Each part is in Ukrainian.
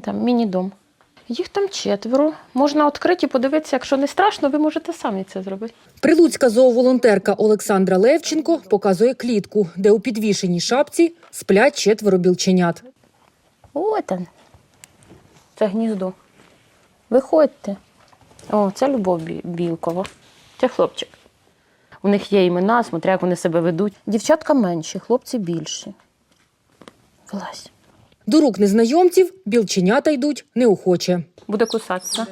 Там міні-дом. Їх там четверо. Можна відкрити і подивитися, якщо не страшно, ви можете самі це зробити. Прилуцька зооволонтерка Олександра Левченко показує клітку, де у підвішеній шапці сплять четверо білченят. От он. Це гніздо. Виходьте. О, це Любов Білкова. Це хлопчик. У них є імена, смотря як вони себе ведуть. Дівчатка менші, хлопці більші. Вилазь. До рук незнайомців білченята йдуть неохоче. Буде кусатися.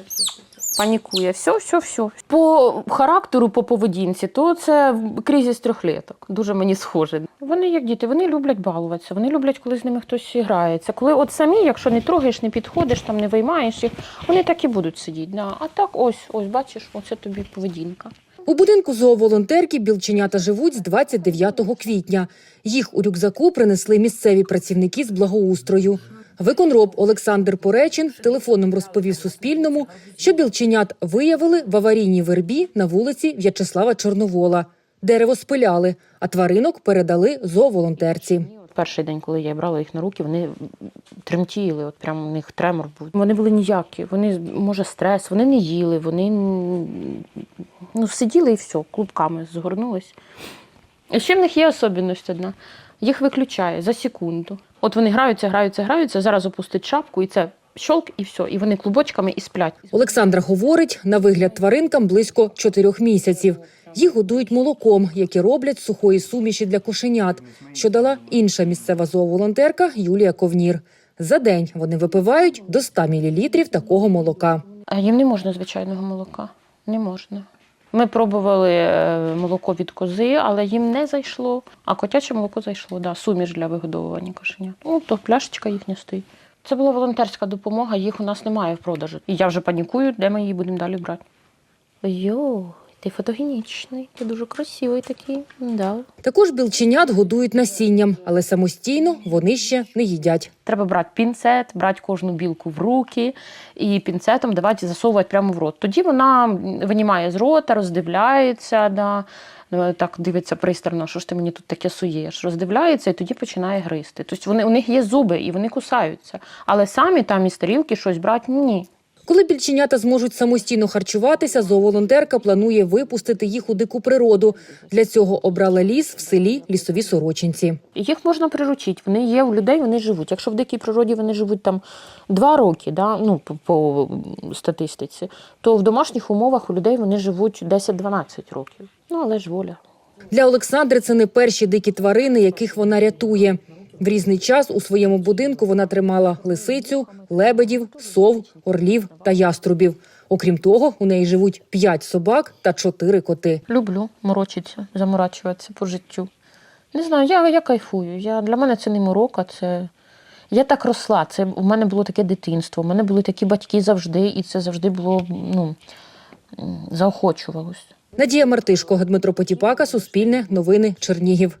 Панікує. Все, все, все. По характеру, по поведінці, то це кризис трьохліток. Дуже мені схоже. Вони як діти, вони люблять балуватися, вони люблять, коли з ними хтось грається. Коли от самі, якщо не трогаєш, не підходиш, там не виймаєш їх, вони так і будуть сидіти. А так ось, ось, бачиш, оце тобі поведінка. У будинку зооволонтерки білченята живуть з 29 квітня. Їх у рюкзаку принесли місцеві працівники з благоустрою. Виконроб Олександр Поречин телефоном розповів Суспільному, що білченят виявили в аварійній вербі на вулиці В'ячеслава Чорновола. Дерево спиляли, а тваринок передали зооволонтерці. Перший день, коли я брала їх на руки, вони тремтіли, от прямо у них тремор був. Вони були ніякі, вони, може, стрес, вони не їли, вони ну, сиділи і все, клубками згорнулись. Ще в них є особливість одна. Їх виключає за секунду. От вони граються, граються, граються, зараз опустить шапку, і це щолк, і все. І вони клубочками і сплять. Олександра говорить, на вигляд тваринкам близько чотирьох місяців. Їх годують молоком, яке роблять з сухої суміші для кошенят, що дала інша місцева зооволонтерка Юлія Ковнір. За день вони випивають до 100 мл такого молока. А їм не можна звичайного молока. Не можна. Ми пробували е, молоко від кози, але їм не зайшло. А котяче молоко зайшло, да, суміш для вигодовування кошенят. Ну, то пляшечка їхня стоїть. Це була волонтерська допомога, їх у нас немає в продажу. І я вже панікую, де ми її будемо далі брати. Йо, ти фотогенічний, ти дуже красивий такий. Да. Також білченят годують насінням, але самостійно вони ще не їдять. Треба брати пінцет, брати кожну білку в руки і пінцетом давати засовувати прямо в рот. Тоді вона винімає з рота, роздивляється, да, е, так дивиться пристально, що ж ти мені тут таке суєш. Роздивляється і тоді починає гризти. Тобто вони, у них є зуби і вони кусаються. Але самі там із тарілки щось брати ні. Коли більченята зможуть самостійно харчуватися, зооволонтерка планує випустити їх у дику природу. Для цього обрала ліс в селі Лісові Сорочинці. Їх можна приручити. Вони є у людей, вони живуть. Якщо в дикій природі вони живуть там два роки, да, ну, по, по статистиці, то в домашніх умовах у людей вони живуть 10-12 років. Ну, але ж воля. Для Олександри це не перші дикі тварини, яких вона рятує. В різний час у своєму будинку вона тримала лисицю, лебедів, сов, орлів та яструбів. Окрім того, у неї живуть п'ять собак та чотири коти. Люблю морочитися, заморачуватися по життю. Не знаю, я, я кайфую. Я, для мене це не морока, це. Я так росла. Це у мене було таке дитинство. У мене були такі батьки завжди, і це завжди було ну, заохочувалось. Надія Мартишко, Дмитро Потіпака, Суспільне, Новини, Чернігів.